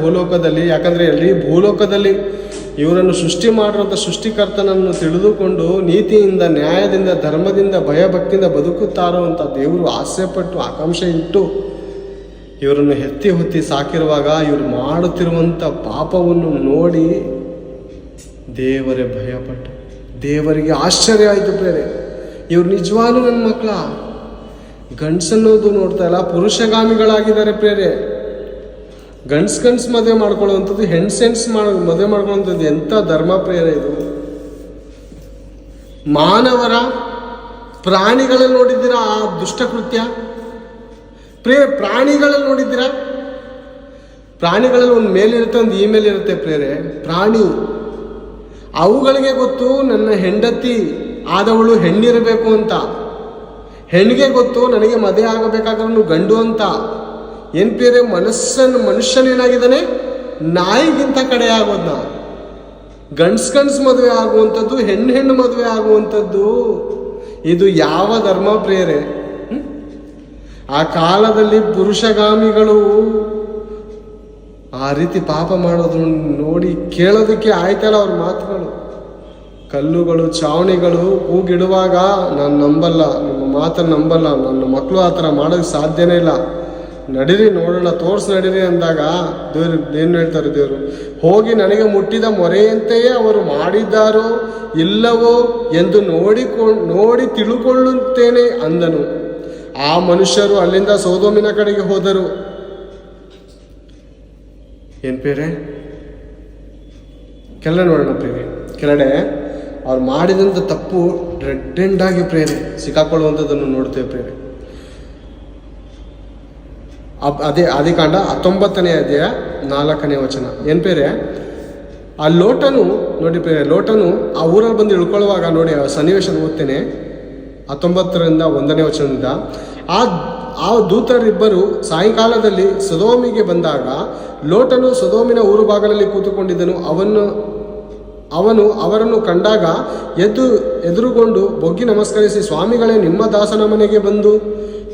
ಭೂಲೋಕದಲ್ಲಿ, ಯಾಕಂದ್ರೆ ಎಲ್ಲಿ ಭೂಲೋಕದಲ್ಲಿ ಇವರನ್ನು ಸೃಷ್ಟಿ ಮಾಡಿರುವಂಥ ಸೃಷ್ಟಿಕರ್ತನನ್ನು ತಿಳಿದುಕೊಂಡು ನೀತಿಯಿಂದ, ನ್ಯಾಯದಿಂದ, ಧರ್ಮದಿಂದ, ಭಯಭಕ್ತಿಯಿಂದ ಬದುಕುತ್ತಾರೋ ಅಂತ ದೇವರು ಆಸೆಪಟ್ಟು, ಆಕಾಂಕ್ಷೆ ಇಟ್ಟು ಇವರನ್ನು ಹೆತ್ತಿ ಹೊತ್ತಿ ಸಾಕಿರುವಾಗ ಇವರು ಮಾಡುತ್ತಿರುವಂಥ ಪಾಪವನ್ನು ನೋಡಿ ದೇವರೇ ಭಯಪಟ್ಟು ದೇವರಿಗೆ ಆಶ್ಚರ್ಯ ಆಯಿತು ಬೇರೆ ಇವ್ರು ನಿಜವಾಗ್ಲೂ ನನ್ನ ಮಕ್ಕಳ? ಗಂಡಸನ್ನೋದು ನೋಡ್ತಾ ಇಲ್ಲ, ಪುರುಷಗಾಮಿಗಳಾಗಿದ್ದಾರೆ ಪ್ರೇರೆ. ಗಂಡ್ಸ್ ಗಂಡ್ಸ್ ಮದುವೆ ಮಾಡ್ಕೊಳ್ಳೋವಂಥದ್ದು ಹೆಣ್ಸ್ ಹೆಣ್ಸ್ ಮಾಡ, ಮದುವೆ ಮಾಡ್ಕೊಳ್ಳುವಂಥದ್ದು ಎಂಥ ಧರ್ಮ ಪ್ರೇರ ಇದು. ಮಾನವರ ಪ್ರಾಣಿಗಳಲ್ಲಿ ನೋಡಿದ್ದೀರಾ ಆ ದುಷ್ಟಕೃತ್ಯ? ಪ್ರೇ ಪ್ರಾಣಿಗಳಲ್ಲಿ ನೋಡಿದ್ದೀರಾ? ಪ್ರಾಣಿಗಳಲ್ಲಿ ಒಂದು ಮೇಲಿರುತ್ತೆ, ಒಂದು ಈ ಮೇಲಿರುತ್ತೆ ಪ್ರೇರೆ ಪ್ರಾಣಿ. ಅವುಗಳಿಗೆ ಗೊತ್ತು, ನನ್ನ ಹೆಂಡತಿ ಆದವಳು ಹೆಣ್ಣಿರಬೇಕು ಅಂತ. ಹೆಣ್ಣಿಗೆ ಗೊತ್ತು, ನನಗೆ ಮದುವೆ ಆಗಬೇಕಾದ್ರೂ ಗಂಡು ಅಂತ. ಏನ್ ಬೇರೆ ಮನಸ್ಸನ್ನು ಮನುಷ್ಯನೇನಾಗಿದ್ದಾನೆ? ನಾಯಿಗಿಂತ ಕಡೆ ಆಗೋದ್ನ ಗಂಡ್ಸ್ ಗಂಡ್ಸ್ ಮದುವೆ ಆಗುವಂಥದ್ದು, ಹೆಣ್ಣು ಹೆಣ್ಣು ಮದುವೆ ಆಗುವಂಥದ್ದು, ಇದು ಯಾವ ಧರ್ಮ ಪ್ರೇರೆ ಆ ಕಾಲದಲ್ಲಿ ಪುರುಷಗಾಮಿಗಳು ಆ ರೀತಿ ಪಾಪ ಮಾಡೋದು ನೋಡಿ ಕೇಳೋದಕ್ಕೆ ಆಯ್ತಲ್ಲ ಅವ್ರ ಮಾತುಗಳು. ಕಲ್ಲುಗಳು, ಚಾವಣಿಗಳು ಹೂಗಿಡುವಾಗ, ನಾನು ನಂಬಲ್ಲ, ನಿಮ್ಮ ಮಾತನ್ನು ನಂಬಲ್ಲ, ನನ್ನ ಮಕ್ಕಳು ಆ ಥರ ಮಾಡೋದಕ್ಕೆ ಸಾಧ್ಯನೇ ಇಲ್ಲ. ನಡೀರಿ, ನೋಡೋಣ, ತೋರ್ಸ್ ನಡೀರಿ ಅಂದಾಗ ದೇವ್ರು ಏನು ಹೇಳ್ತಾರೆ ದೇವರು? ಹೋಗಿ ನನಗೆ ಮುಟ್ಟಿದ ಮೊರೆಯಂತೆಯೇ ಅವರು ಮಾಡಿದ್ದಾರೋ ಇಲ್ಲವೋ ಎಂದು ನೋಡಿಕೊಂಡು ನೋಡಿ ತಿಳುಕೊಳ್ಳುತ್ತೇನೆ ಅಂದನು. ಆ ಮನುಷ್ಯರು ಅಲ್ಲಿಂದ ಸೋದೋಮಿನ ಕಡೆಗೆ ಹೋದರು. ಏನ್ ಪೇರೆ? ಕೆಲ ನೋಡೋಣ ಪ್ರೇರೆ ಕೆಲಡೆ ಅವ್ರು ಮಾಡಿದಂಥ ತಪ್ಪು ರೆಡ್ ಎಂಡ್ ಆಗಿ ಪ್ರೇರೆ ಸಿಕ್ಕಾಕೊಳ್ಳುವಂಥದ್ದನ್ನು ನೋಡ್ತೇವೆ ಪ್ರೇರೆ ಅಬ್ ಅದೇ ಆದಿಕಾಂಡ ಹತ್ತೊಂಬತ್ತನೇ ಅಧ್ಯಾಯ ನಾಲ್ಕನೇ ವಚನ. ಏನ್ ಪೇರೆ? ಆ ಲೋಟನು, ನೋಡಿ ಲೋಟನು ಆ ಊರಲ್ಲಿ ಬಂದು ಇಳ್ಕೊಳ್ಳುವಾಗ ನೋಡಿ, ಆ ಸನ್ನಿವೇಶ ಓದ್ತೇನೆ. ಹತ್ತೊಂಬತ್ತರಿಂದ ಒಂದನೇ ವಚನದಿಂದ. ಆ ಆ ದೂತರಿಬ್ಬರು ಸಾಯಂಕಾಲದಲ್ಲಿ ಸದೋಮಿಗೆ ಬಂದಾಗ ಲೋಟನು ಸದೋಮಿನ ಊರು ಭಾಗದಲ್ಲಿ ಕೂತುಕೊಂಡಿದ್ದನು. ಅವನು ಅವನು ಅವರನ್ನು ಕಂಡಾಗ ಎದ್ದು, ಎದುರುಗೊಂಡು ಬೊಗ್ಗಿ ನಮಸ್ಕರಿಸಿ, ಸ್ವಾಮಿಗಳೇ, ನಿಮ್ಮ ದಾಸನ ಮನೆಗೆ ಬಂದು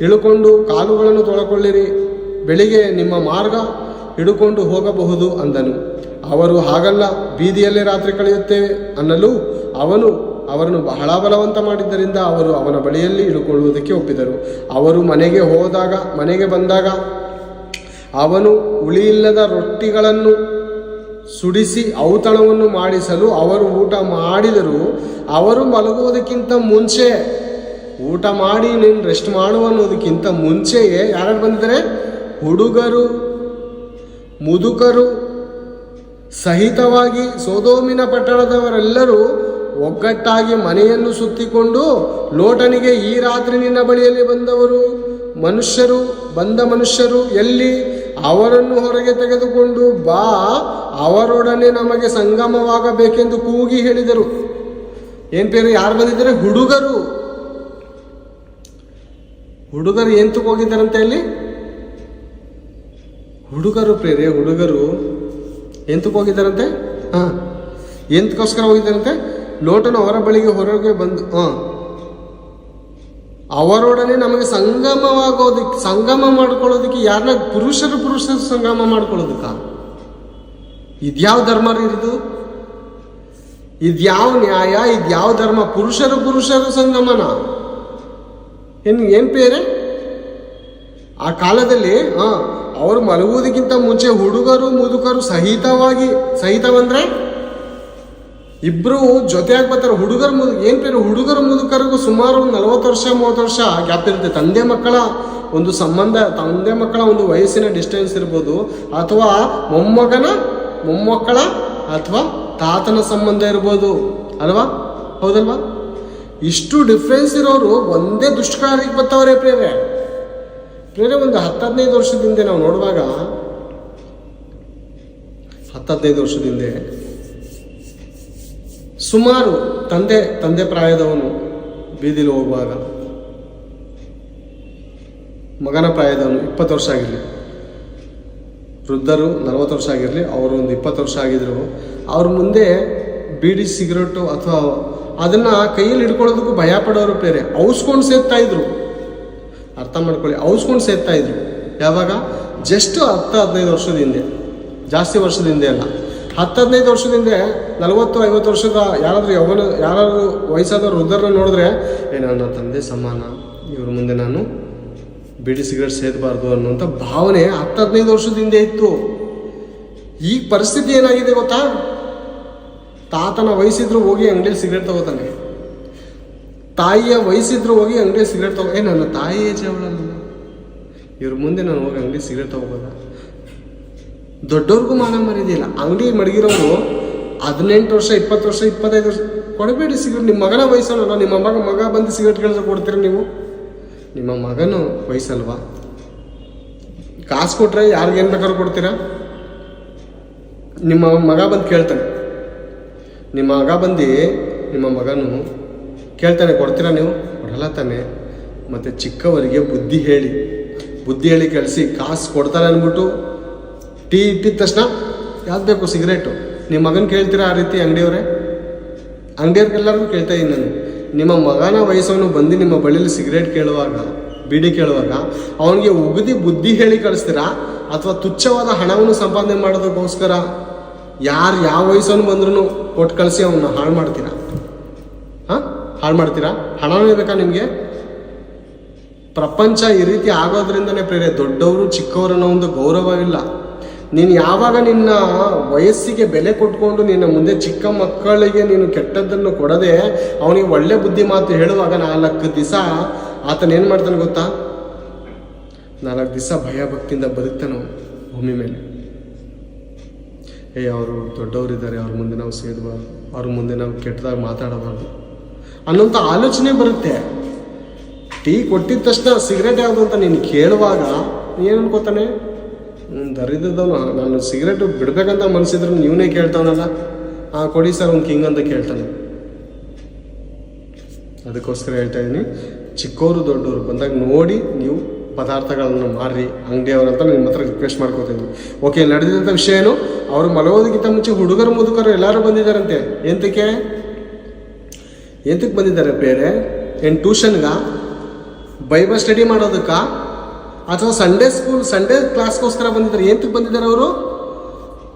ಇಳುಕೊಂಡು ಕಾಲುಗಳನ್ನು ತೊಳಕೊಳ್ಳಿರಿ. ಬೆಳಿಗ್ಗೆ ನಿಮ್ಮ ಮಾರ್ಗ ಹಿಡುಕೊಂಡು ಹೋಗಬಹುದು ಅಂದನು. ಅವರು ಹಾಗಲ್ಲ, ಬೀದಿಯಲ್ಲೇ ರಾತ್ರಿ ಕಳೆಯುತ್ತೇವೆ ಅನ್ನಲು ಅವನು ಅವರನ್ನು ಬಹಳ ಬಲವಂತ ಮಾಡಿದ್ದರಿಂದ ಅವರು ಅವನ ಬಳಿಯಲ್ಲಿ ಇಳುಕೊಳ್ಳುವುದಕ್ಕೆ ಒಪ್ಪಿದರು. ಅವರು ಮನೆಗೆ ಹೋದಾಗ, ಮನೆಗೆ ಬಂದಾಗ ಅವನು ಉಳಿಯಿಲ್ಲದ ರೊಟ್ಟಿಗಳನ್ನು ಸುಡಿಸಿ ಔತಣವನ್ನು ಮಾಡಿಸಲು ಅವರು ಊಟ ಮಾಡಿದರು. ಅವರು ಮಲಗುವುದಕ್ಕಿಂತ ಮುಂಚೆ, ಊಟ ಮಾಡಿ ನೀನು ರೆಸ್ಟ್ ಮಾಡು ಅನ್ನೋದಕ್ಕಿಂತ ಮುಂಚೆಯೇ ಯಾರು ಬಂದಿದ್ದಾರೆ? ಹುಡುಗರು, ಮುದುಕರು, ಸಹಿತವಾಗಿ ಸೋದೋಮಿನ ಪಟ್ಟಣದವರೆಲ್ಲರೂ ಒಗ್ಗಟ್ಟಾಗಿ ಮನೆಯನ್ನು ಸುತ್ತಿಕೊಂಡು ಲೋಟನಿಗೆ ಈ ರಾತ್ರಿ ನಿನ್ನ ಬಳಿಯಲ್ಲಿ ಬಂದವರು ಮನುಷ್ಯರು, ಬಂದ ಮನುಷ್ಯರು, ಎಲ್ಲಿ? ಅವರನ್ನು ಹೊರಗೆ ತೆಗೆದುಕೊಂಡು ಬಾ, ಅವರೊಡನೆ ನಮಗೆ ಸಂಗಮವಾಗಬೇಕೆಂದು ಕೂಗಿ ಹೇಳಿದರು. ಏನ್ ಪೇರು, ಯಾರು ಬಂದಿದ್ದಾರೆ? ಹುಡುಗರು. ಹುಡುಗರು ಎಂತಕ್ಕೆ ಹೋಗಿದ್ದಾರಂತೆ ಅಲ್ಲಿ? ಹುಡುಗರು ಪ್ರೇರೆ ಹುಡುಗರು ಎಂತಕ್ಕೆ ಹೋಗಿದ್ದಾರಂತೆ? ಹಾಂ, ಎಂತಕ್ಕೋಸ್ಕರ ಹೋಗಿದ್ದಾರಂತೆ? ಲೋಟನು ಅವರ ಬಳಿಗೆ ಹೊರಗೆ ಬಂದು, ಹಾಂ. ಅವರೊಡನೆ ನಮಗೆ ಸಂಗಮವಾಗೋದಕ್ಕೆ ಸಂಗಮ ಮಾಡ್ಕೊಳ್ಳೋದಕ್ಕೆ ಯಾರನ್ನ ಪುರುಷರು ಪುರುಷರು ಸಂಗಮ ಮಾಡ್ಕೊಳ್ಳೋದಕ್ಕ? ಇದ್ಯಾವ ಧರ್ಮ ರೀ ಇದು? ಇದ್ಯಾವ ನ್ಯಾಯ, ಇದ್ಯಾವ ಧರ್ಮ? ಪುರುಷರು ಪುರುಷರು ಸಂಗಮನ? ಏನು ಏನು ಪೇರೆ ಆ ಕಾಲದಲ್ಲಿ, ಹಾ, ಅವರು ಮಲಗುವುದಕ್ಕಿಂತ ಮುಂಚೆ ಹುಡುಗರು, ಮುದುಕರು ಸಹಿತವಾಗಿ, ಸಹಿತವಂದ್ರೆ ಇಬ್ರು ಜೊತೆಯಾಗಿ ಬರ್ತಾರೆ ಹುಡುಗರು ಮುದು, ಏನ್ ಪೇರು, ಹುಡುಗರು ಮುದುಕರಿಗೂ ಸುಮಾರು ಒಂದು ನಲವತ್ತು ವರ್ಷ, ಮೂವತ್ತು ವರ್ಷ ಗ್ಯಾಪ್ ಇರುತ್ತೆ. ತಂದೆ ಮಕ್ಕಳ ಒಂದು ಸಂಬಂಧ, ತಂದೆ ಮಕ್ಕಳ ಒಂದು ವಯಸ್ಸಿನ ಡಿಸ್ಟೆನ್ಸ್ ಇರ್ಬೋದು, ಅಥವಾ ಮೊಮ್ಮಗನ, ಮೊಮ್ಮಕ್ಕಳ ಅಥವಾ ತಾತನ ಸಂಬಂಧ ಇರ್ಬೋದು. ಅಲ್ವಾ? ಹೌದಲ್ವಾ? ಇಷ್ಟು ಡಿಫ್ರೆನ್ಸ್ ಇರೋರು ಒಂದೇ ದುಷ್ಕಾಲಕ್ಕೆ ಬರ್ತಾವ್ರೆ ಪ್ರೇರೆ ಪ್ರೇರೆ ಒಂದು ಹತ್ತು ಹದಿನೈದು ವರ್ಷದಿಂದ ನಾವು ನೋಡುವಾಗ ಹತ್ತು ಹದಿನೈದು ವರ್ಷದಿಂದ ಸುಮಾರು ತಂದೆ ತಂದೆ ಪ್ರಾಯದವನು ಬೀದಿಲಿ ಹೋಗುವಾಗ, ಮಗನ ಪ್ರಾಯದವನು ಇಪ್ಪತ್ತು ವರ್ಷ ಆಗಿರಲಿ, ವೃದ್ಧರು ನಲವತ್ತು ವರ್ಷ ಆಗಿರಲಿ, ಅವರು ಒಂದು ಇಪ್ಪತ್ತು ವರ್ಷ ಆಗಿದ್ರು. ಅವ್ರ ಮುಂದೆ ಬೀಡಿ ಸಿಗರೇಟು ಅಥವಾ ಅದನ್ನ ಕೈಯಲ್ಲಿ ಹಿಡ್ಕೊಳ್ಳೋದಕ್ಕೂ ಭಯ ಪಡೋರು ಬೇರೆ. ಔಸ್ಕೊಂಡು ಸೇರ್ತಾ ಇದ್ರು. ಅರ್ಥ ಮಾಡ್ಕೊಳ್ಳಿ. ಔಸ್ಕೊಂಡು ಸೇರ್ತಾ ಇದ್ರು. ಯಾವಾಗ? ಜಸ್ಟ್ ಹತ್ತು ಹದಿನೈದು ವರ್ಷದ ಹಿಂದೆ. ಜಾಸ್ತಿ ವರ್ಷದ ಹಿಂದೆ ಅಲ್ಲ. ಹತ್ತು ಹದಿನೈದು ವರ್ಷದ ಹಿಂದೆ ನಲವತ್ತು, ಐವತ್ತು ವರ್ಷದ ಯಾರಾದರೂ ಯವನ, ಯಾರಾದರೂ ವಯಸ್ಸಾದ ವೃದ್ಧರನ್ನ ನೋಡಿದ್ರೆ, ಏ, ನನ್ನ ತಂದೆ ಸಮಾನ. ಇವ್ರ ಮುಂದೆ ನಾನು ಬಿಡಿ ಸಿಗರೇಟ್ ಸೇದಬಾರ್ದು ಅನ್ನುವಂಥ ಭಾವನೆ ಹತ್ತು ಹದಿನೈದು ವರ್ಷದ ಹಿಂದೆ ಇತ್ತು. ಈಗ ಪರಿಸ್ಥಿತಿ ಏನಾಗಿದೆ ಗೊತ್ತಾ? ತಾತನ ವಯಸ್ಸಿದ್ರು ಹೋಗಿ ಅಂಗಡಿಯಲ್ಲಿ ಸಿಗರೇಟ್ ತಗೋತಾನೆ. ತಾಯಿಯ ವಯಸ್ಸಿದ್ರು ಹೋಗಿ ಅಂಗಡಿ ಸಿಗರೇಟ್ ತಗೋ ಏ, ನನ್ನ ತಾಯಿ ಏಜ್ ಇವ್ರ ಮುಂದೆ ನಾನು ಹೋಗಿ ಅಂಗಡಿ ಸಿಗರೇಟ್ ತಗೋಬೋದ? ದೊಡ್ಡವ್ರಿಗೂ ಮಾನ ಮರಿದಿಲ್ಲ ಅಂಗಡಿ ಮಡಗಿರೋರು ಹದಿನೆಂಟು ವರ್ಷ, ಇಪ್ಪತ್ತು ವರ್ಷ, ಇಪ್ಪತ್ತೈದು ವರ್ಷ ಕೊಡಬೇಡಿ ಸಿಗರೇಟ್. ನಿಮ್ಮ ಮಗನ ವಯಸ್ಸಲ್ಲ ನಿಮ್ಮ ಮಗ ಮಗ ಬಂದು ಸಿಗರೇಟ್ ಕೇಳಿದ್ರೆ ಕೊಡ್ತೀರ ನೀವು? ನಿಮ್ಮ ಮಗನು ವಯಸ್ಸಲ್ವಾ? ಕಾಸು ಕೊಟ್ರೆ ಯಾರಿಗೇನು ಬೇಕಾದ್ರೂ ಕೊಡ್ತೀರಾ? ನಿಮ್ಮ ಮಗ ಬಂದು ಕೇಳ್ತಾನೆ. ನಿಮ್ಮ ಮಗ ಬಂದು ನಿಮ್ಮ ಮಗನು ಕೇಳ್ತಾನೆ ಕೊಡ್ತೀರಾ ನೀವು? ಕೊಡಲ್ಲ ತಾನೆ. ಮತ್ತು ಚಿಕ್ಕವರಿಗೆ ಬುದ್ಧಿ ಹೇಳಿ. ಬುದ್ಧಿ ಹೇಳಿ ಕಳಿಸಿ, ಕಾಸು ಕೊಡ್ತಾರೆ ಅಂದ್ಬಿಟ್ಟು ಟೀ ಇಟ್ಟಿದ ತಕ್ಷಣ ಯಾವ್ದು ಬೇಕು, ಸಿಗರೇಟು. ನಿಮ್ಮ ಮಗನ ಕೇಳ್ತೀರಾ ಆ ರೀತಿ ಅಂಗಡಿಯವರೇ? ಅಂಗಡಿಯವ್ರಿಗೆಲ್ಲರಿಗೂ ಕೇಳ್ತಾ ಇದ್ದೀನಿ ನಾನು. ನಿಮ್ಮ ಮಗನ ವಯಸ್ಸವನು ಬಂದು ನಿಮ್ಮ ಬಳಿಯಲ್ಲಿ ಸಿಗರೇಟ್ ಕೇಳುವಾಗ, ಬೀಡಿ ಕೇಳುವಾಗ, ಅವನಿಗೆ ಉಗದಿ ಬುದ್ಧಿ ಹೇಳಿ ಕಳಿಸ್ತೀರಾ? ಅಥವಾ ತುಚ್ಛವಾದ ಹಣವನ್ನು ಸಂಪಾದನೆ ಮಾಡೋದಕ್ಕೋಸ್ಕರ ಯಾರು ಯಾವ ವಯಸ್ಸನ್ನು ಬಂದ್ರೂ ಕೊಟ್ಟು ಕಳಿಸಿ ಅವನ್ನ ಹಾಳು ಮಾಡ್ತೀರಾ? ಹಾಳು ಮಾಡ್ತೀರಾ? ಹಣವೇ ಬೇಕಾ ನಿಮಗೆ? ಪ್ರಪಂಚ ಈ ರೀತಿ ಆಗೋದ್ರಿಂದನೇ ಪ್ರೇರೆ ದೊಡ್ಡವರು ಚಿಕ್ಕವರು ಅನ್ನೋ ಒಂದು ಗೌರವವಿಲ್ಲ ನೀನು ಯಾವಾಗ ನಿನ್ನ ವಯಸ್ಸಿಗೆ ಬೆಲೆ ಕೊಟ್ಕೊಂಡು ನಿನ್ನ ಮುಂದೆ ಚಿಕ್ಕ ಮಕ್ಕಳಿಗೆ ನೀನು ಕೆಟ್ಟದ್ದನ್ನು ಕೊಡದೆ ಅವನಿಗೆ ಒಳ್ಳೆ ಬುದ್ಧಿ ಮಾತು ಹೇಳುವಾಗ ನಾಲ್ಕು ದಿವಸ ಆತನ ಏನು ಮಾಡ್ತಾನೆ ಗೊತ್ತಾ? ನಾಲ್ಕು ದಿವಸ ಭಯ ಭಕ್ತಿಯಿಂದ ಬದುಕ್ತಾನೆ ಭೂಮಿ ಮೇಲೆ. ಏ, ಅವರು ದೊಡ್ಡವರಿದ್ದಾರೆ, ಅವ್ರ ಮುಂದೆ ನಾವು ಸೇದಬಾರ್ದು ಅವ್ರ ಮುಂದೆ ನಾವು ಕೆಟ್ಟದಾಗ ಮಾತಾಡಬಾರ್ದು. ಅನ್ನೋಂಥ ಆಲೋಚನೆ ಬರುತ್ತೆ. ಟೀ ಕೊಟ್ಟಿದ ತಕ್ಷಣ ಸಿಗರೇಟ್ ಯಾವುದು ಅಂತ ನೀನು ಕೇಳುವಾಗ ಏನು ಅನ್ಕೋತಾನೆ? ದರಿದ್ರದವನು. ನಾನು ಸಿಗರೇಟು ಬಿಡಬೇಕಂತ ಮನಸ್ಸಿದ್ರೆ ನೀವನೇ ಕೇಳ್ತಾವನಲ್ಲ ಆ, ಕೊಡಿ ಸರ್ ಒಂದು ಕಿಂಗ್ ಅಂತ ಕೇಳ್ತಾನೆ. ಅದಕ್ಕೋಸ್ಕರ ಹೇಳ್ತಾ ಇದ್ದೀನಿ ಚಿಕ್ಕವರು ದೊಡ್ಡವರು ಬಂದಾಗ ನೋಡಿ ನೀವು ಪದಾರ್ಥಗಳನ್ನು ಮಾರ್ರಿ ಅಂಗಡಿಯವರಂತ ನಿಮ್ಮ ಹತ್ರ ರಿಕ್ವೆಸ್ಟ್ ಮಾಡ್ಕೋತೀನಿ ಓಕೆ ನಡೆದಿದ್ದಂಥ ವಿಷಯ ಏನು? ಅವರು ಮಲಗೋದಕ್ಕಿಂತ ಮುಂಚೆ ಹುಡುಗರು ಮುದುಕರು ಎಲ್ಲರೂ ಬಂದಿದ್ದಾರಂತೆ. ಎಂತಕ್ಕೆ ಎಂತಕ್ಕೆ ಬಂದಿದ್ದಾರೆ ಬೇರೆ? ಏನು ಟ್ಯೂಷನ್ಗ ಬೈಬಲ್ ಸ್ಟಡಿ ಮಾಡೋದಕ್ಕೆ? ಅಥವಾ ಸಂಡೇ ಸ್ಕೂಲ್ ಸಂಡೇ ಕ್ಲಾಸ್ಗೋಸ್ಕರ ಬಂದಿದ್ದಾರೆ? ಎಂತಕ್ಕೆ ಬಂದಿದ್ದಾರೆ ಅವರು?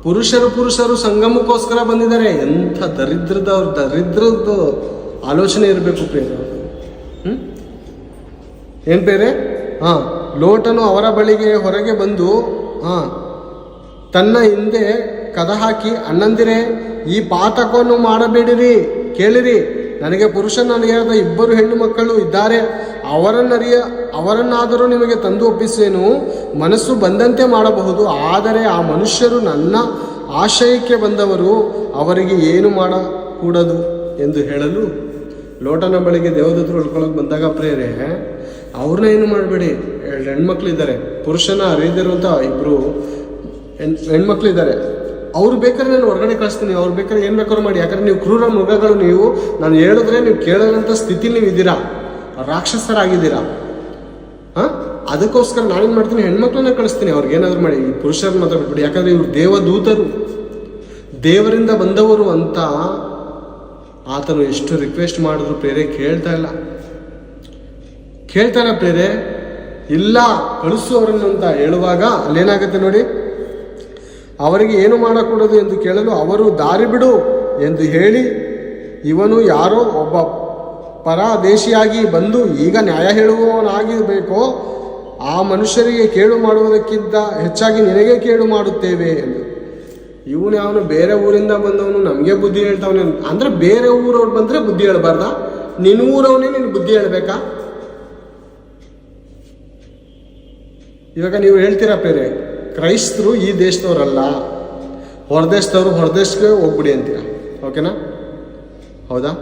ಪುರುಷರು ಪುರುಷರು ಸಂಗಮಕ್ಕೋಸ್ಕರ ಬಂದಿದ್ದಾರೆ. ಎಂಥ ದರಿದ್ರದವ್ರು ದರಿದ್ರದ್ದು ಆಲೋಚನೆ ಇರಬೇಕು ಪ್ರೇರ ಹ್ಞೂ ಏನು ಬೇರೆ? ಹಾಂ, ಲೋಟನು ಅವರ ಬಳಿಗೆ ಹೊರಗೆ ಬಂದು, ಹಾಂ, ತನ್ನ ಹಿಂದೆ ಕದ ಹಾಕಿ, ಅಣ್ಣಂದಿರೇ, ಈ ಪಾತಕವನ್ನು ಮಾಡಬೇಡಿರಿ, ಕೇಳಿರಿ. ನನಗೆ ಪುರುಷನರಿಯಾದ ಇಬ್ಬರು ಹೆಣ್ಣು ಮಕ್ಕಳು ಇದ್ದಾರೆ, ಅವರನ್ನರಿಯ, ಅವರನ್ನಾದರೂ ನಿಮಗೆ ತಂದು ಒಪ್ಪಿಸೇನು ಮನಸ್ಸು ಬಂದಂತೆ ಮಾಡಬಹುದು, ಆದರೆ ಆ ಮನುಷ್ಯರು ನನ್ನ ಆಶಯಕ್ಕೆ ಬಂದವರು, ಅವರಿಗೆ ಏನು ಮಾಡಕೂಡದು ಎಂದು ಹೇಳಲು ಲೋಟನ ಬಳಿಗೆ ದೇವದೂತರು ಉಳ್ಕೊಳ್ಳೋಕೆ ಬಂದಾಗ, ಪ್ರೇರೆ, ಅವ್ರನ್ನ ಏನು ಮಾಡಬೇಡಿ, ಎರಡು ಹೆಣ್ಮಕ್ಳು ಇದ್ದಾರೆ ಪುರುಷನ ಅರಿದಿರುವಂಥ ಇಬ್ಬರು ಹೆಣ್ ಹೆಣ್ಮಕ್ಳು ಇದ್ದಾರೆ ಅವ್ರು ಬೇಕಾದ್ರೆ ನಾನು ಹೊರಗಡೆ ಕಳಿಸ್ತೀನಿ, ಅವ್ರು ಬೇಕಾದ್ರೆ ಏನು ಬೇಕಾದ್ರೂ ಮಾಡಿ. ಯಾಕಂದ್ರೆ ನೀವು ಕ್ರೂರ ಮೃಗಗಳು, ನೀವು, ನಾನು ಹೇಳಿದ್ರೆ ನೀವು ಕೇಳದಂಥ ಸ್ಥಿತಿ ನೀವು ಇದ್ದೀರಾ ರಾಕ್ಷಸರಾಗಿದ್ದೀರಾ? ಹಾಂ? ಅದಕ್ಕೋಸ್ಕರ ನಾನೇನು ಮಾಡ್ತೀನಿ, ಹೆಣ್ಮಕ್ಳನ್ನ ಕಳಿಸ್ತೀನಿ ಅವ್ರಿಗೆ. ಏನಾದರೂ ಮಾಡಿ, ಈ ಪುರುಷರನ್ನ ಮಾತ್ರ ಬಿಟ್ಬಿಡಿ. ಯಾಕಂದ್ರೆ ಇವರು ದೇವದೂತರು. ದೇವರಿಂದ ಬಂದವರು ಅಂತ ಆತನು ಎಷ್ಟು ರಿಕ್ವೆಸ್ಟ್ ಮಾಡಿದ್ರು ಪ್ರೇರೆ ಕೇಳ್ತಾ ಇಲ್ಲ. ಕೇಳ್ತಾನೆ ಪ್ರೇರೆ. ಇಲ್ಲ, ಕಳಿಸು ಅವರನ್ನು ಅಂತ ಹೇಳುವಾಗ ಅಲ್ಲೇನಾಗುತ್ತೆ ನೋಡಿ? ಅವರಿಗೆ ಏನು ಮಾಡಕೂಡದು ಎಂದು ಕೇಳಲು ಅವರು ದಾರಿ ಬಿಡು ಎಂದು ಹೇಳಿ, ಇವನು ಯಾರೋ ಒಬ್ಬ ಪರದೇಶಿಯಾಗಿ ಬಂದು ಈಗ ನ್ಯಾಯ ಹೇಳುವವನಾಗಿರಬೇಕೋ, ಆ ಮನುಷ್ಯರಿಗೆ ಕೇಳು ಮಾಡುವುದಕ್ಕಿಂತ ಹೆಚ್ಚಾಗಿ ನಿನಗೆ ಕೇಳು ಮಾಡುತ್ತೇವೆ ಎಂದು. ಇವನು ಯಾವನು ಬೇರೆ ಊರಿಂದ ಬಂದವನು ನಮಗೆ ಬುದ್ಧಿ ಹೇಳ್ತಾವನೆ ಅಂದರೆ ಬೇರೆ ಊರವ್ರು ಬಂದರೆ ಬುದ್ಧಿ ಹೇಳ್ಬಾರ್ದ? ನಿನ್ನ ಊರವನೇ ನಿನ್ನ ಬುದ್ಧಿ ಹೇಳ್ಬೇಕಾ? ಇವಾಗ ನೀವು ಹೇಳ್ತೀರಾ ಬೇರೆ ಕ್ರೈಸ್ತರು ಈ ದೇಶದವ್ರಲ್ಲ. ಹೊರದೇಶದವರು ಹೊರದೇಶಕ್ಕೆ ಹೋಗ್ಬಿಡಿ ಅಂತೀರ? ಓಕೆನಾ? ಹೌದಾ?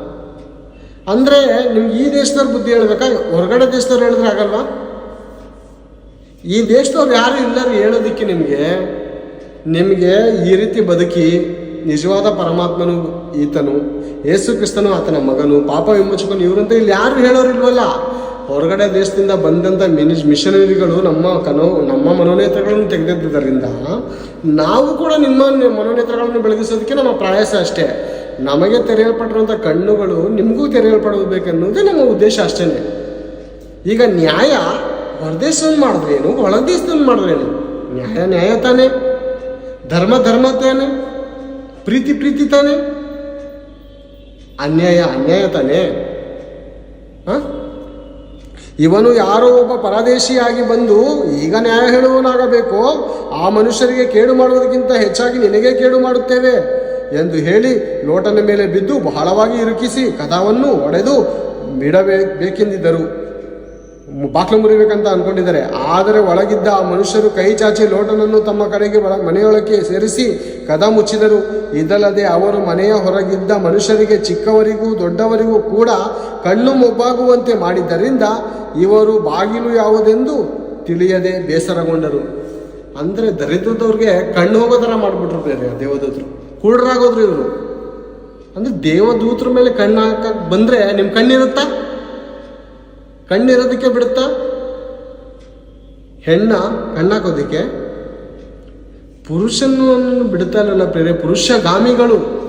ಅಂದರೆ ನಿಮ್ಗೆ ಈ ದೇಶದವ್ರ ಬುದ್ಧಿ ಹೇಳ್ಬೇಕಾ? ಹೊರಗಡೆ ದೇಶದವ್ರು ಹೇಳಿದ್ರೆ ಆಗಲ್ವಾ? ಈ ದೇಶದವ್ರು ಯಾರು ಇಲ್ಲರು ಹೇಳೋದಿಕ್ಕೆ ನಿಮಗೆ ನಿಮಗೆ ಈ ರೀತಿ ಬದುಕಿ ನಿಜವಾದ ಪರಮಾತ್ಮನು ಈತನು, ಯೇಸು ಕ್ರಿಸ್ತನು ಆತನ ಮಗನು, ಪಾಪ ವಿಮೋಚಕನು, ಇವರಂತ ಇಲ್ಲಿ ಯಾರು ಹೇಳೋರಿಲ್ವಲ್ಲ ಹೊರಗಡೆ ದೇಶದಿಂದ ಬಂದಂಥ ಮಿನಿ ಮಿಷನರಿಗಳು ನಮ್ಮ ಕನೋ ನಮ್ಮ ಮನೋನೇತ್ರಗಳನ್ನು ತೆಗೆದಿದ್ದರಿಂದ ನಾವು ಕೂಡ ನಿಮ್ಮ ಮನೋನೇತ್ರಗಳನ್ನು ಬೆಳಗಿಸೋದಕ್ಕೆ ನಮ್ಮ ಪ್ರಯಾಸ ಅಷ್ಟೇ. ನಮಗೆ ತೆರೆಯಲ್ಪಟ್ಟಿರುವಂಥ ಕಣ್ಣುಗಳು ನಿಮಗೂ ತೆರೆಯಲ್ಪಡಬೇಕನ್ನೋದೇ ನಮ್ಮ ಉದ್ದೇಶ ಅಷ್ಟೇ ಈಗ ನ್ಯಾಯ ಹೊರದೇಶದಲ್ಲಿ ಮಾಡಿದ್ರೇನು ಹೊರದೇಶದಿಂದ ಮಾಡಿದ್ರೇನು? ನ್ಯಾಯ ನ್ಯಾಯ ತಾನೇ. ಧರ್ಮ ಧರ್ಮ ತಾನೆ. ಪ್ರೀತಿ ಪ್ರೀತಿ ತಾನೆ. ಅನ್ಯಾಯ ಅನ್ಯಾಯ ತಾನೆ? ಇವನು ಯಾರೋ ಒಬ್ಬ ಪರದೇಶಿಯಾಗಿ ಬಂದು ಈಗ ನ್ಯಾಯ ಹೇಳುವನಾಗಬೇಕು, ಆ ಮನುಷ್ಯರಿಗೆ ಕೇಡು ಮಾಡುವುದಕ್ಕಿಂತ ಹೆಚ್ಚಾಗಿ ನಿನಗೆ ಕೇಡು ಮಾಡುತ್ತೇವೆ ಎಂದು ಹೇಳಿ ಲೋಟನ ಮೇಲೆ ಬಿದ್ದು ಬಹಳವಾಗಿ ಇರುಕಿಸಿ ಕಥವನ್ನು ಒಡೆದು ಬಿಡಬೇ ಬೇಕೆಂದಿದ್ದರು. ಬಾಕ್ಲು ಮುರಿಬೇಕಂತ ಅನ್ಕೊಂಡಿದ್ದಾರೆ. ಆದರೆ ಒಳಗಿದ್ದ ಆ ಮನುಷ್ಯರು ಕೈ ಚಾಚಿ ಲೋಟನನ್ನು ತಮ್ಮ ಕಡೆಗೆ ಒಳ ಮನೆಯೊಳಕ್ಕೆ ಸೇರಿಸಿ ಕದ ಮುಚ್ಚಿದರು. ಇದಲ್ಲದೆ ಅವರು ಮನೆಯ ಹೊರಗಿದ್ದ ಮನುಷ್ಯರಿಗೆ ಚಿಕ್ಕವರಿಗೂ ದೊಡ್ಡವರಿಗೂ ಕೂಡ ಕಣ್ಣು ಮೊಬ್ಬಾಗುವಂತೆ ಮಾಡಿದ್ದರಿಂದ ಇವರು ಬಾಗಿಲು ಯಾವುದೆಂದು ತಿಳಿಯದೆ ಬೇಸರಗೊಂಡರು. ಅಂದರೆ ದರಿದ್ರದವ್ರಿಗೆ ಕಣ್ಣು ಹೋಗೋ ಥರ ಮಾಡಿಬಿಟ್ರು ಬೇರೆ ದೇವದೂತರು. ಕುರುಡರಾಗೋದ್ರು ಇವರು. ಅಂದರೆ ದೇವದೂತರ ಮೇಲೆ ಕಣ್ಣು ಹಾಕಕ್ಕೆ ಬಂದರೆ ನಿಮ್ಮ ಕಣ್ಣಿರುತ್ತಾ? ಕಣ್ಣಿರೋದಕ್ಕೆ ಬಿಡುತ್ತಾ? ಹೆಣ್ಣ ಕಣ್ಣಾಕೋದಕ್ಕೆ? ಪುರುಷನನ್ನು ಬಿಡ್ತಾ ಇಲ್ಲಲ್ಲ ಪ್ರೇರೆ ಪುರುಷಗಾಮಿಗಳು.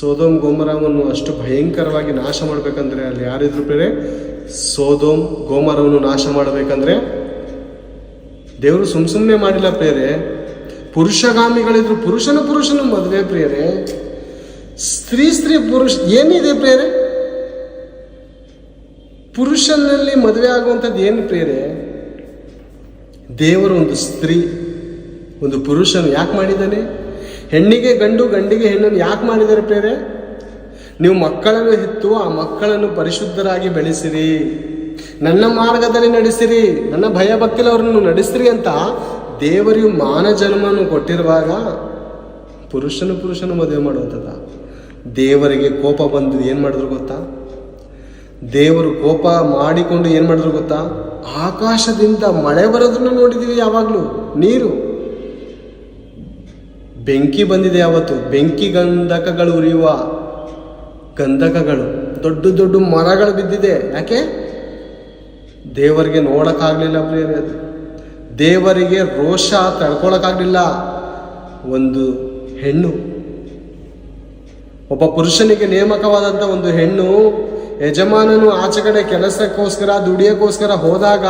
ಸೋದೋಮ್ ಗೋಮರವನ್ನು ಅಷ್ಟು ಭಯಂಕರವಾಗಿ ನಾಶ ಮಾಡ್ಬೇಕಂದ್ರೆ ಅಲ್ಲಿ ಯಾರಿದ್ರು ಪ್ರೇರೆ ಸೋದೋಮ್ ಗೋಮರವನ್ನು ನಾಶ ಮಾಡಬೇಕಂದ್ರೆ? ದೇವರು ಸುಮ್ ಸುಮ್ಮನೆ ಮಾಡಿಲ್ಲ ಪ್ರೇರೆ ಪುರುಷಗಾಮಿಗಳಿದ್ರು ಪುರುಷನ ಪುರುಷನ ಮದುವೆ ಪ್ರೇರೆ ಸ್ತ್ರೀ ಸ್ತ್ರೀ ಪುರುಷ ಏನಿದೆ ಪ್ರಿಯರೇ? ಪುರುಷನಲ್ಲಿ ಮದುವೆ ಆಗುವಂಥದ್ದು ಏನು ಪ್ರೇರೆ ದೇವರು ಒಂದು ಸ್ತ್ರೀ, ಒಂದು ಪುರುಷನು ಯಾಕೆ ಮಾಡಿದ್ದಾನೆ? ಹೆಣ್ಣಿಗೆ ಗಂಡು, ಗಂಡಿಗೆ ಹೆಣ್ಣನ್ನು ಯಾಕೆ ಮಾಡಿದ್ದಾರೆ ಪ್ರೇರೆ ನೀವು ಮಕ್ಕಳನ್ನು ಹೆತ್ತು ಆ ಮಕ್ಕಳನ್ನು ಪರಿಶುದ್ಧರಾಗಿ ಬೆಳೆಸಿರಿ. ನನ್ನ ಮಾರ್ಗದಲ್ಲಿ ನಡೆಸಿರಿ. ನನ್ನ ಭಯ ಭಕ್ತಿಲಿ ಅವ್ರನ್ನು ನಡೆಸಿರಿ ಅಂತ ದೇವರಿಗೆ ಮಾನ ಜನ್ಮವನ್ನು ಕೊಟ್ಟಿರುವಾಗ ಪುರುಷನು ಪುರುಷನು ಮದುವೆ ಮಾಡುವಂಥದ್ದ? ದೇವರಿಗೆ ಕೋಪ ಬಂದು ಏನು ಮಾಡಿದ್ರು ಗೊತ್ತಾ? ದೇವರು ಕೋಪ ಮಾಡಿಕೊಂಡು ಏನು ಮಾಡಿದ್ರು ಗೊತ್ತಾ? ಆಕಾಶದಿಂದ ಮಳೆ ಬರೋದನ್ನು ನೋಡಿದ್ದೀವಿ ಯಾವಾಗಲೂ. ನೀರು. ಬೆಂಕಿ ಬಂದಿದೆ ಯಾವತ್ತು? ಬೆಂಕಿ ಗಂಧಕಗಳು ಉರಿಯುವ ಗಂಧಕಗಳು. ದೊಡ್ಡ ದೊಡ್ಡ ಮರಗಳು ಬಿದ್ದಿದೆ. ಯಾಕೆ? ದೇವರಿಗೆ ನೋಡಕ್ಕಾಗ್ಲಿಲ್ಲ ಪ್ರಿಯರೇ ದೇವರಿಗೆ ರೋಷ ತಡ್ಕೊಳಕ್ಕಾಗ್ಲಿಲ್ಲ. ಒಂದು ಹೆಣ್ಣು. ಒಬ್ಬ ಪುರುಷನಿಗೆ ನೇಮಕವಾದಂಥ ಒಂದು ಹೆಣ್ಣು ಯಜಮಾನನು ಆಚೆ ಕಡೆ ಕೆಲಸಕ್ಕೋಸ್ಕರ, ದುಡಿಯಕ್ಕೋಸ್ಕರ ಹೋದಾಗ,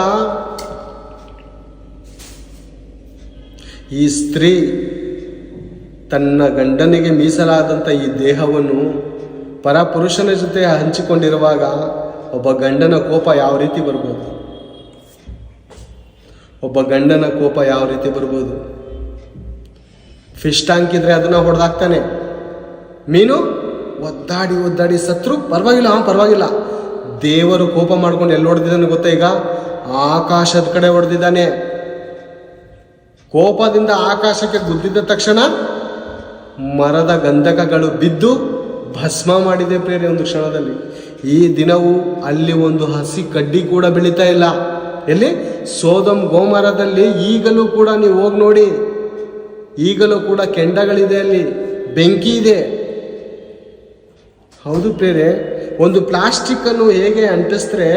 ಈ ಸ್ತ್ರೀ ತನ್ನ ಗಂಡನಿಗೆ ಮೀಸಲಾದಂಥ ಈ ದೇಹವನ್ನು ಪರಪುರುಷನ ಜೊತೆ ಹಂಚಿಕೊಂಡಿರುವಾಗ ಒಬ್ಬ ಗಂಡನ ಕೋಪ ಯಾವ ರೀತಿ ಬರ್ಬೋದು? ಒಬ್ಬ ಗಂಡನ ಕೋಪ ಯಾವ ರೀತಿ ಬರ್ಬೋದು? ಫಿಶ್ ಟ್ಯಾಂಕ್ ಇದ್ರೆ ಅದನ್ನ ಹೊಡೆದಾಕ್ತಾನೆ. ಮೀನು? ಒದ್ದಾಡಿ ಒದ್ದಾಡಿ ಸತ್ರು, ಪರವಾಗಿಲ್ಲ ಹಾಂ ಪರವಾಗಿಲ್ಲ. ದೇವರು ಕೋಪ ಮಾಡ್ಕೊಂಡು ಎಲ್ಲಿ ಹೊಡೆದಿದ್ದಾನೆ ಗೊತ್ತಾ ಈಗ? ಆಕಾಶದ ಕಡೆ ಹೊಡೆದಿದ್ದಾನೆ. ಕೋಪದಿಂದ ಆಕಾಶಕ್ಕೆ ಗುದ್ದಿದ್ದ ತಕ್ಷಣ ಮರದ ಗಂಧಕಗಳು ಬಿದ್ದು ಭಸ್ಮ ಮಾಡಿದೆ ಪ್ರೇರೆ ಒಂದು ಕ್ಷಣದಲ್ಲಿ. ಈ ದಿನವೂ ಅಲ್ಲಿ ಒಂದು ಹಸಿ ಕಡ್ಡಿ ಕೂಡ ಬೆಳೀತಾ ಇಲ್ಲ. ಎಲ್ಲಿ? ಸೋದಂ ಗೋಮರದಲ್ಲಿ ಈಗಲೂ ಕೂಡ ನೀವು ಹೋಗಿ ನೋಡಿ. ಈಗಲೂ ಕೂಡ ಕೆಂಡಗಳಿದೆ ಅಲ್ಲಿ. ಬೆಂಕಿ ಇದೆ. ಹೌದು ಪ್ರೇರೆ ಒಂದು ಪ್ಲಾಸ್ಟಿಕ್ ಅನ್ನು ಹೇಗೆ ಅಂಟಿಸಿದ್ರೆ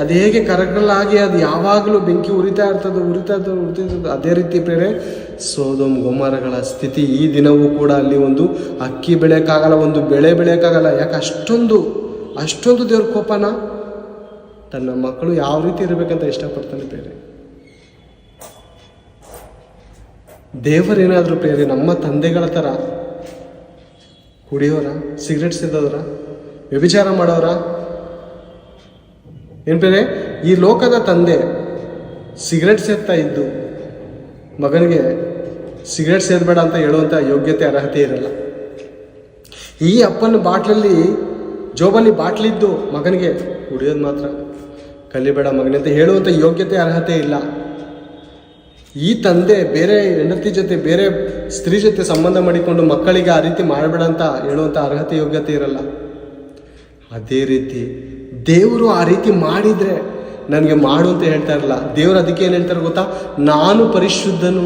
ಅದು ಹೇಗೆ ಕರಗಲಾಗಿ ಅದು ಯಾವಾಗಲೂ ಬೆಂಕಿ ಉರಿತಾ ಇರ್ತದೆ ಉರಿತಾ ಇರ್ತದೆ, ಉರಿತಾ ಅದೇ ರೀತಿ ಪ್ರೇರೆ ಸೋದೋಮ್ ಗೊಮ್ಮರಗಳ ಸ್ಥಿತಿ ಈ ದಿನವೂ ಕೂಡ ಅಲ್ಲಿ ಒಂದು ಅಕ್ಕಿ ಬೆಳೆಯೋಕ್ಕಾಗಲ್ಲ, ಒಂದು ಬೆಳೆ ಬೆಳೆಯೋಕ್ಕಾಗಲ್ಲ. ಯಾಕೆ ಅಷ್ಟೊಂದು ಅಷ್ಟೊಂದು ದೇವ್ರ ಕೋಪನ ತನ್ನ ಮಕ್ಕಳು ಯಾವ ರೀತಿ ಇರಬೇಕಂತ ಇಷ್ಟಪಡ್ತಾನೆ ಬೇರೆ ದೇವರೇನಾದರೂ ಪ್ರೇರೆ ನಮ್ಮ ತಂದೆಗಳ ಥರ ಕುಡಿಯೋರ ಸಿಗರೆಟ್ ಸೇದೋರ ವ್ಯಭಿಚಾರ ಮಾಡೋರ? ಏನು ಬೇರೆ? ಈ ಲೋಕದ ತಂದೆ ಸಿಗರೆಟ್ ಸೇದ್ತಾ ಇದ್ದು ಮಗನಿಗೆ ಸಿಗರೆಟ್ ಸೇದಬೇಡ ಅಂತ ಹೇಳುವಂಥ ಯೋಗ್ಯತೆ, ಅರ್ಹತೆ ಇರಲ್ಲ. ಈ ಅಪ್ಪನ ಬಾಟ್ಲಲ್ಲಿ, ಜೋಬಲ್ಲಿ ಬಾಟ್ಲಿದ್ದು ಮಗನಿಗೆ ಕುಡಿಯೋದು ಮಾತ್ರ. ಕಲಿಬೇಡ ಮಗನೇ ಅಂತ ಹೇಳುವಂಥ ಯೋಗ್ಯತೆ, ಅರ್ಹತೆ ಇಲ್ಲ. ಈ ತಂದೆ ಬೇರೆ ಹೆಂಡತಿ ಜೊತೆ ಬೇರೆ ಸ್ತ್ರೀ ಜೊತೆ ಸಂಬಂಧ ಮಾಡಿಕೊಂಡು ಮಕ್ಕಳಿಗೆ ಆ ರೀತಿ ಮಾಡಬೇಡ ಅಂತ ಹೇಳುವಂಥ ಅರ್ಹತೆ ಯೋಗ್ಯತೆ ಇರಲ್ಲ. ಅದೇ ರೀತಿ ದೇವರು ಆ ರೀತಿ ಮಾಡಿದರೆ ನನಗೆ ಮಾಡು ಅಂತ ಹೇಳ್ತಾ ಇರಲ್ಲ. ದೇವರು ಅದಕ್ಕೆ ಏನು ಹೇಳ್ತಾರೆ ಗೊತ್ತಾ? ನಾನು ಪರಿಶುದ್ಧನು,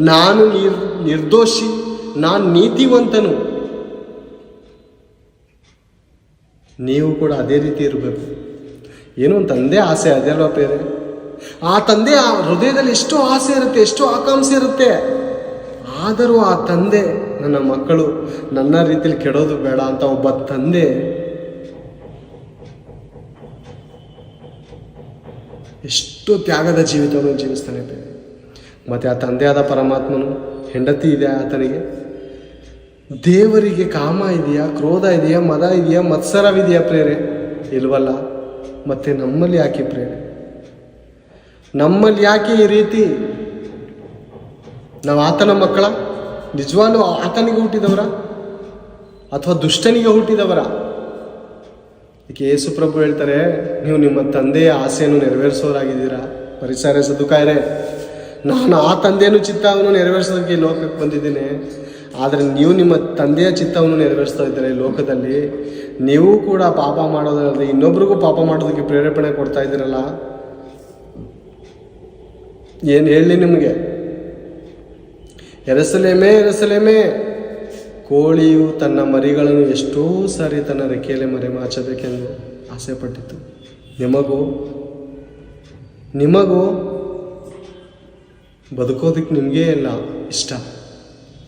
ನಾನು ನಿರ್, ನಿರ್ದೋಷಿ, ನಾನು ನೀತಿವಂತನು. ನೀವು ಕೂಡ ಅದೇ ರೀತಿ ಇರಬೇಕು. ಏನೋ ಒಂದು ತಂದೆ ಆಸೆ, ಅದೇ ಅಲ್ವಾ ಪ್ರೇರೆ ಆ ತಂದೆ ಆ ಹೃದಯದಲ್ಲಿ ಎಷ್ಟು ಆಸೆ ಇರುತ್ತೆ, ಎಷ್ಟು ಆಕಾಂಕ್ಷೆ ಇರುತ್ತೆ. ಆದರೂ ಆ ತಂದೆ, ನನ್ನ ಮಕ್ಕಳು ನನ್ನ ರೀತಿಯಲ್ಲಿ ಕೆಡೋದು ಬೇಡ ಅಂತ ಒಬ್ಬ ತಂದೆ ಎಷ್ಟು ತ್ಯಾಗದ ಜೀವಿತವನ್ನು ಜೀವಿಸ್ತಾನೆ ಮತ್ತೆ ಆ ತಂದೆಯಾದ ಪರಮಾತ್ಮನು ಹೆಂಡತಿ ಇದೆ ಆತನಿಗೆ. ದೇವರಿಗೆ ಕಾಮ ಇದೆಯಾ, ಕ್ರೋಧ ಇದೆಯಾ, ಮದ ಇದೆಯಾ, ಮತ್ಸರವಿದೆಯಾ ಪ್ರೇರೆ? ಇಲ್ವಲ್ಲ, ಮತ್ತೆ ನಮ್ಮಲ್ಲಿ ಯಾಕೆ ಪ್ರೇರೆ? ನಮ್ಮಲ್ಲಿ ಯಾಕೆ ಈ ರೀತಿ? ನಾವು ಆತನ ಮಕ್ಕಳ, ನಿಜವಾಗ್ಲೂ ಆತನಿಗೆ ಹುಟ್ಟಿದವರ ಅಥವಾ ದುಷ್ಟನಿಗೆ ಹುಟ್ಟಿದವರ? ಅದಕ್ಕೆ ಯೇಸು ಪ್ರಭು ಹೇಳ್ತಾರೆ, ನೀವು ನಿಮ್ಮ ತಂದೆಯ ಆಸೆಯನ್ನು ನೆರವೇರಿಸೋರಾಗಿದ್ದೀರಾ ಪರಿಸರ ಸದುಕಾಯರೆ ನಾನು ಆ ತಂದೆಯನ್ನು ಚಿತ್ತವನ್ನು ನೆರವೇರಿಸೋದಕ್ಕೆ ಲೋಕಕ್ಕೆ ಬಂದಿದ್ದೀನಿ. ಆದರೆ ನೀವು ನಿಮ್ಮ ತಂದೆಯ ಚಿತ್ತವನ್ನು ನೆರವೇರಿಸ್ತಾ ಇದ್ದೀರಾ ಲೋಕದಲ್ಲಿ? ನೀವು ಕೂಡ ಪಾಪ ಮಾಡೋದಲ್ಲದೆ ಇನ್ನೊಬ್ರಿಗೂ ಪಾಪ ಮಾಡೋದಕ್ಕೆ ಪ್ರೇರೇಪಣೆ ಕೊಡ್ತಾ ಇದ್ದೀರಲ್ಲ? ಏನು ಹೇಳಿ ನಿಮಗೆ? ಎರಸಲೇಮೇ ಎರಸಲೇಮೇ. ಕೋಳಿಯು ತನ್ನ ಮರಿಗಳನ್ನು ಎಷ್ಟೋ ಸಾರಿ ತನ್ನ ರೆಕ್ಕೆಯಲ್ಲಿ ಮರೆ ಮಾಚಬೇಕೆಂದು ಆಸೆ ಪಟ್ಟಿತು ನಿಮಗೂ? ನಿಮಗೂ? ಬದುಕೋದಕ್ಕೆ ನಿಮಗೇ ಇಲ್ಲ ಇಷ್ಟ.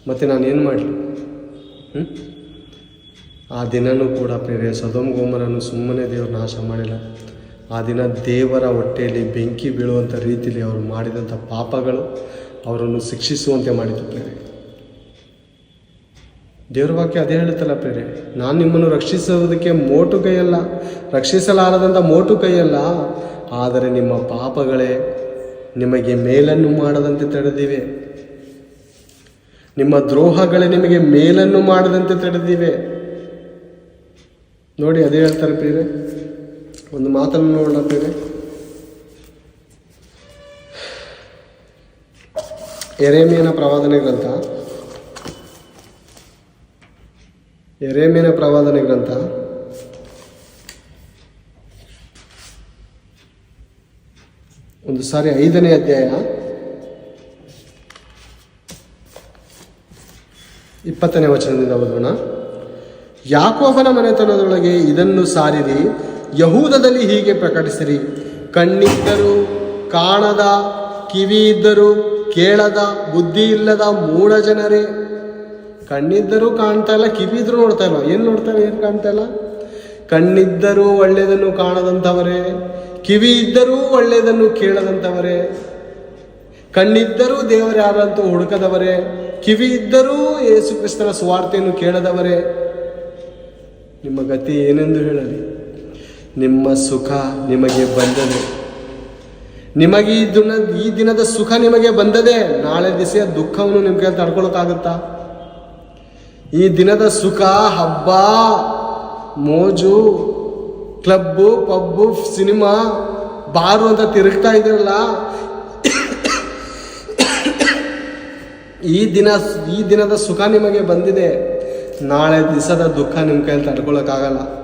ಮತ್ತು ನಾನೇನು ಮಾಡಲಿ? ಆ ದಿನನೂ ಕೂಡ ಪ್ರೇರೆ ಸದೋಮ್ ಗೋಮರನ್ನು ಸುಮ್ಮನೆ ದೇವರು ನಾಶ ಮಾಡಿಲ್ಲ. ಆ ದಿನ ದೇವರ ಹೊಟ್ಟೆಯಲ್ಲಿ ಬೆಂಕಿ ಬೀಳುವಂಥ ರೀತಿಯಲ್ಲಿ ಅವರು ಮಾಡಿದಂಥ ಪಾಪಗಳು ಅವರನ್ನು ಶಿಕ್ಷಿಸುವಂತೆ ಮಾಡಿತು ಪ್ರೇರೆ. ದೇವರ ವಾಕ್ಯ ಅದೇ ಹೇಳುತ್ತಲ್ಲ ಪ್ರೇರೆ, ನಾನು ನಿಮ್ಮನ್ನು ರಕ್ಷಿಸುವುದಕ್ಕೆ ಮೋಟು ಕೈಯಲ್ಲ ರಕ್ಷಿಸಲಾರದಂಥ ಮೋಟು ಕೈಯಲ್ಲ, ಆದರೆ ನಿಮ್ಮ ಪಾಪಗಳೇ ನಿಮಗೆ ಮೇಲನ್ನು ಮಾಡದಂತೆ ತಡೆದಿವೆ. ನಿಮ್ಮ ದ್ರೋಹಗಳೇ ನಿಮಗೆ ಮೇಲನ್ನು ಮಾಡದಂತೆ ತಡೆದಿವೆ. ನೋಡಿ ಅದೇ ಹೇಳ್ತಾರೆ ಪ್ರಿಯರೇ ಒಂದು ಮಾತನ್ನು ನೋಡೋಣ ಬೇರೆ ಎರೇಮಿಯನ ಪ್ರವಾದನೆ ಗ್ರಂಥ. ಎರೆಮೇನ ಪ್ರವಾದನೆ ಗ್ರಂಥ. ಒಂದು ಸಾರಿ ಐದನೇ ಅಧ್ಯಾಯ. ಇಪ್ಪತ್ತನೇ ವಚನದಿಂದ ಓದೋಣ. ಯಾಕೋಬನ ಮನೆತನದೊಳಗೆ ಇದನ್ನು ಸಾರಿರಿ. ಯಹೂದದಲ್ಲಿ ಹೀಗೆ ಪ್ರಕಟಿಸಿರಿ. ಕಣ್ಣಿದ್ದರೂ, ಕಾಣದ ಕಿವಿ ಇದ್ದರೂ ಕೇಳದ ಬುದ್ಧಿ ಇಲ್ಲದ ಮೂಢ ಜನರೇ. ಕಣ್ಣಿದ್ದರೂ ಕಾಣ್ತಾ ಇಲ್ಲ ಕಿವಿ ಇದ್ರೂ ನೋಡ್ತಾ ಇಲ್ಲ. ಏನು ನೋಡ್ತಾ ಏನು ಕಾಣ್ತಾ ಇಲ್ಲ? ಕಣ್ಣಿದ್ದರೂ ಒಳ್ಳೆಯದನ್ನು ಕಾಣದಂಥವರೇ. ಕಿವಿ ಇದ್ದರೂ ಒಳ್ಳೆಯದನ್ನು ಕೇಳದಂಥವರೇ. ಕಣ್ಣಿದ್ದರೂ ದೇವರ ಯಾರಂತೂ ಹುಡುಕದವರೇ. ಕಿವಿ ಇದ್ದರೂ ಯೇಸು ಕ್ರಿಸ್ತನ ಸುವಾರ್ತೆಯನ್ನು ಕೇಳದವರೇ. ನಿಮ್ಮ ಗತಿ ಏನೆಂದು ಹೇಳಲಿ. ನಿಮ್ಮ ಸುಖ ನಿಮಗೆ ಬಂದದೆ. ನಿಮಗೆ ಈ ದಿನ, ಈ ದಿನದ ಸುಖ ನಿಮಗೆ ಬಂದದೆ. ನಾಳೆ ದಿವಸ ದುಃಖವನ್ನು ನಿಮಗೆ ತಡ್ಕೊಳಕ್ಕಾಗುತ್ತಾ ಈ ದಿನದ ಸುಖ, ಹಬ್ಬ, ಮೋಜು, ಕ್ಲಬ್ಬು, ಪಬ್ಬು, ಸಿನಿಮಾ, ಬಾರು ಅಂತ ತಿರುಗ್ತಾ ಇದ್ದೀರಲ್ಲ? ಈ ದಿನ, ಈ ದಿನದ ಸುಖ ನಿಮಗೆ ಬಂದಿದೆ. ನಾಳೆ ದಿವಸದ ದುಃಖ ನಿಮ್ಮ ಕೈಯಲ್ಲಿ ತಡ್ಕೊಳಕ್ಕಾಗಲ್ಲ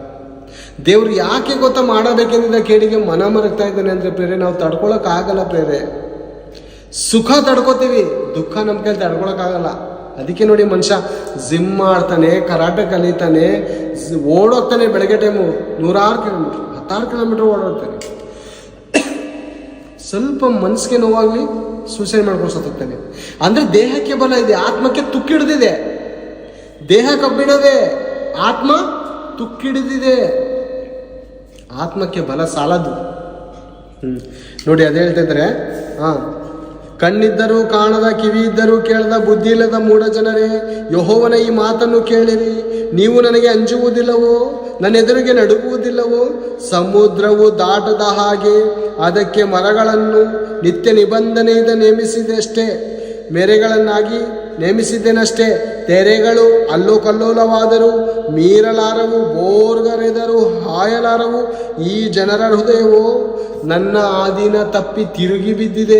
ದೇವ್ರು ಯಾಕೆ ಗೊತ್ತಾ ಮಾಡಬೇಕೆಂದಿದ್ದ ಕೇಡಿಗೆ ಮನ ಮರಗ್ತಾ ಇದ್ದಾನೆ ಅಂದರೆ ಪ್ರೇರೆ, ನಾವು ತಡ್ಕೊಳಕ್ಕಾಗಲ್ಲ ಪ್ರೇರೆ. ಸುಖ ತಡ್ಕೋತೀವಿ, ದುಃಖ ನಮ್ಮ ಕೈಯಲ್ಲಿ ತಡ್ಕೊಳಕ್ಕಾಗಲ್ಲ ಅದಕ್ಕೆ ನೋಡಿ ಮನುಷ್ಯ ಜಿಮ್ ಮಾಡ್ತಾನೆ, ಕರಾಟೆ ಕಲಿತಾನೆ ಓಡೋಗ್ತಾನೆ ಬೆಳಗ್ಗೆ ಟೈಮು ನೂರಾರು ಕಿಲೋಮೀಟ್ರ್, ಹತ್ತಾರು ಕಿಲೋಮೀಟ್ರ್ ಓಡೋಗ್ತಾನೆ. ಸ್ವಲ್ಪ ಮನಸ್ಸಿಗೆ ನೋವಾಗಲಿ ಸೂಸೈಡ್ ಮಾಡ್ಕೊಂಡು ಸತ್ತೋಗ್ತಾನೆ. ಅಂದರೆ ದೇಹಕ್ಕೆ ಬಲ ಇದೆ, ಆತ್ಮಕ್ಕೆ ತುಕ್ಕಿಡ್ದಿದೆ. ದೇಹ ಕಬ್ಬಿಡದೆ ಆತ್ಮ ತುಕ್ಕಿಡಿದಿದೆ. ಆತ್ಮಕ್ಕೆ ಬಲ ಸಾಲದು. ಹ್ಮ್. ನೋಡಿ ಅದೇ ಹೇಳ್ತಿದ್ರೆ ಹಾಂ. ಕಣ್ಣಿದ್ದರೂ ಕಾಣದ ಕಿವಿ ಇದ್ದರೂ ಕೇಳದ ಬುದ್ಧಿ ಇಲ್ಲದ ಮೂಢ ಜನರೇ, ಯಹೋವನ ಈ ಮಾತನ್ನು ಕೇಳಿರಿ. ನೀವು ನನಗೆ ಅಂಜುವುದಿಲ್ಲವೋ? ನನ್ನ ಎದುರಿಗೆ ನಡುಗುವುದಿಲ್ಲವೋ? ಸಮುದ್ರವು ದಾಟದ ಹಾಗೆ ಅದಕ್ಕೆ ಮರಗಳನ್ನು ನಿತ್ಯ ನಿಬಂಧನೆಯಿಂದ ನೇಮಿಸಿದಷ್ಟೇ ಮೇರೆಗಳನ್ನಾಗಿ ನೇಮಿಸಿದ್ದೇನಷ್ಟೇ? ತೆರೆಗಳು ಅಲ್ಲು ಕಲ್ಲೋಲವಾದರು ಮೀರಲಾರವು, ಬೋರ್ಗರೆದರು ಹಾಯಲಾರವು, ಈ ಜನರ ಹೃದಯವು ನನ್ನ ಆದಿನ ತಪ್ಪಿ ತಿರುಗಿ ಬಿದ್ದಿದೆ.